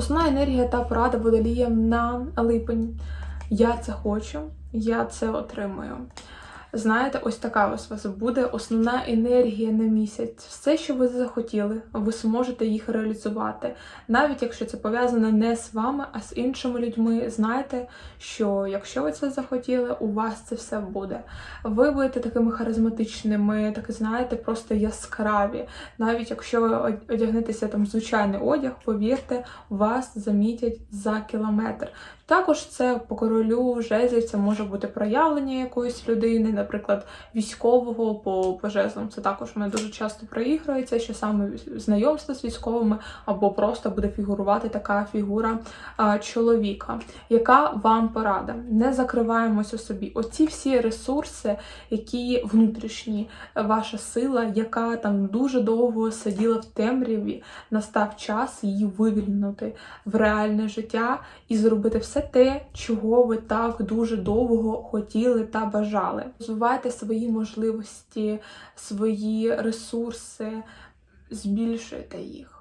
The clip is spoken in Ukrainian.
Основна енергія та порада водолієм на липень. Я це хочу, я це отримую. Знаєте, ось така ось вас буде основна енергія на місяць. Все, що ви захотіли, ви зможете їх реалізувати. Навіть якщо це пов'язано не з вами, а з іншими людьми. Знайте, що якщо ви це захотіли, у вас це все буде. Ви будете такими харизматичними, так знаєте, просто яскраві. Навіть якщо ви одягнетеся там звичайний одяг, повірте, вас замітять за кілометр. Також це по королю жезлів це може бути проявлення якоїсь людини, наприклад, військового по, по жезлам. Це також мене дуже часто проігрується, що саме знайомство з військовими, або просто буде фігурувати така фігура а, чоловіка. Яка вам порада? Не закриваємось у собі. Оці всі ресурси, які внутрішні, ваша сила, яка там дуже довго сиділа в темряві, настав час її вивільнити в реальне життя і зробити все те, чого ви так дуже довго хотіли та бажали. Розвивайте свої можливості, свої ресурси, збільшуйте їх.